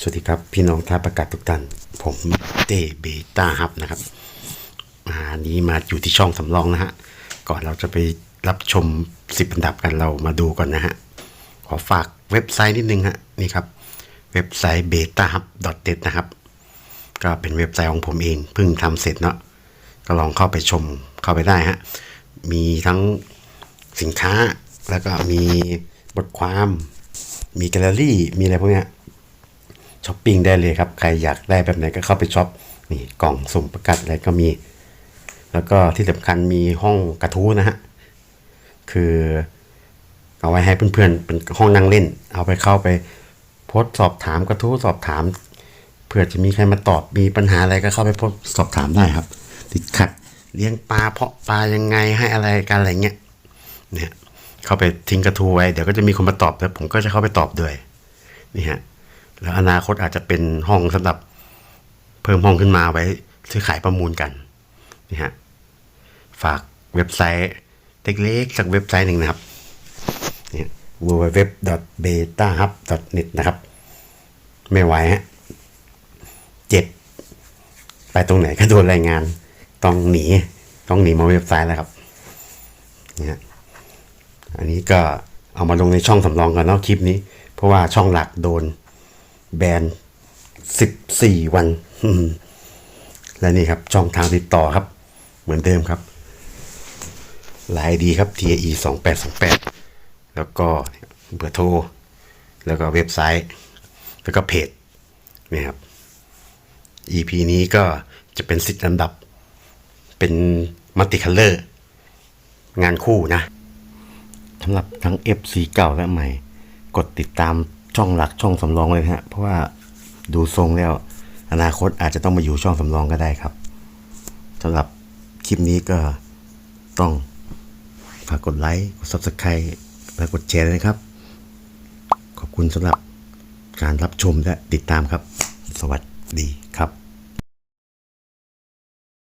สวัสดีครับ พี่น้องท่าประกาศทุกท่าน ผมเต้เบต้าฮับนะครับอานี้มาอยู่ที่ช่องสำรองนะฮะ ก่อนเราจะไปรับชมสิบอันดับกันเรามาดูก่อนนะฮะ ขอฝากเว็บไซต์นิดนึงฮะ นี่ครับ เว็บไซต์ beta hub net นะครับ ก็เป็นเว็บไซต์ของผมเองเพิ่งทำเสร็จเนาะก็ลองเข้าไปชมเข้าไปได้ฮะ มีทั้งสินค้าแล้วก็มีบทความ มีแกลเลอรี่ มีอะไรพวกเนี้ย ช้อปปิ้งได้เลยครับ ใครอยากได้แบบไหนก็เข้าไปช็อปนี่กล่องสุ่มประกาศอะไรก็มี แล้วก็ที่สำคัญมีห้องกระทู้นะฮะ คือเอาไว้ให้เพื่อนๆ เป็นห้องนั่งเล่น เอาไปเข้าไปโพสสอบถามกระทู้สอบถามเผื่อจะมีใครมาตอบมีปัญหาอะไรก็เข้าไปโพสสอบถามได้ครับ ติดขัดเลี้ยงปลาเพาะปลายังไงให้อะไรกันอะไรเงี้ยเนี่ยเข้าไปทิ้งกระทู้ไว้เดี๋ยวก็จะมีคนมาตอบแล้วผมก็จะเข้าไปตอบด้วยนี่ฮะ แล้วอนาคตอาจจะเป็นห้องสำหรับเพิ่มห้องขึ้นมาไว้ซื้อขายประมูลกันนี่ฮะฝากเว็บไซต์เล็กๆจากเว็บไซต์หนึ่งนะครับนี่ www.betahub.net นะครับ ไม่ไหวฮะเจ็บไปตรงไหนก็โดนรายงาน ต้องหนี ต้องหนีมาเว็บไซต์แล้วครับเนี่ยอันนี้ก็เอามาลงในช่องสำรองกันเนาะคลิปนี้ เพราะว่าช่องหลักโดน แบนสิบี่วัน และนี่ครับ ช่องทางติดต่อครับ เหมือนเดิมครับไลน์ดีครับ TAE สองแปดสองแปดแล้วก็เบอร์โทร แล้วก็เว็บไซต์ แล้วก็เพจนี่ครับ EP นี้ก็จะเป็นสิทธิ์ลำดับ เป็นมัลติคัลเลอร์ งานคู่นะสำหรับทั้ง FC เก่าและใหม่ กดติดตาม ช่องหลักช่องสำรองเลยฮะ เพราะว่าดูทรงแล้ว อนาคตอาจจะต้องมาอยู่ช่องสำรองก็ได้ครับสำหรับคลิปนี้ก็ต้องฝากกดไลค์ กด Subscribe และกดแชร์นะครับ ขอบคุณสำหรับการรับชมและติดตามครับ สวัสดี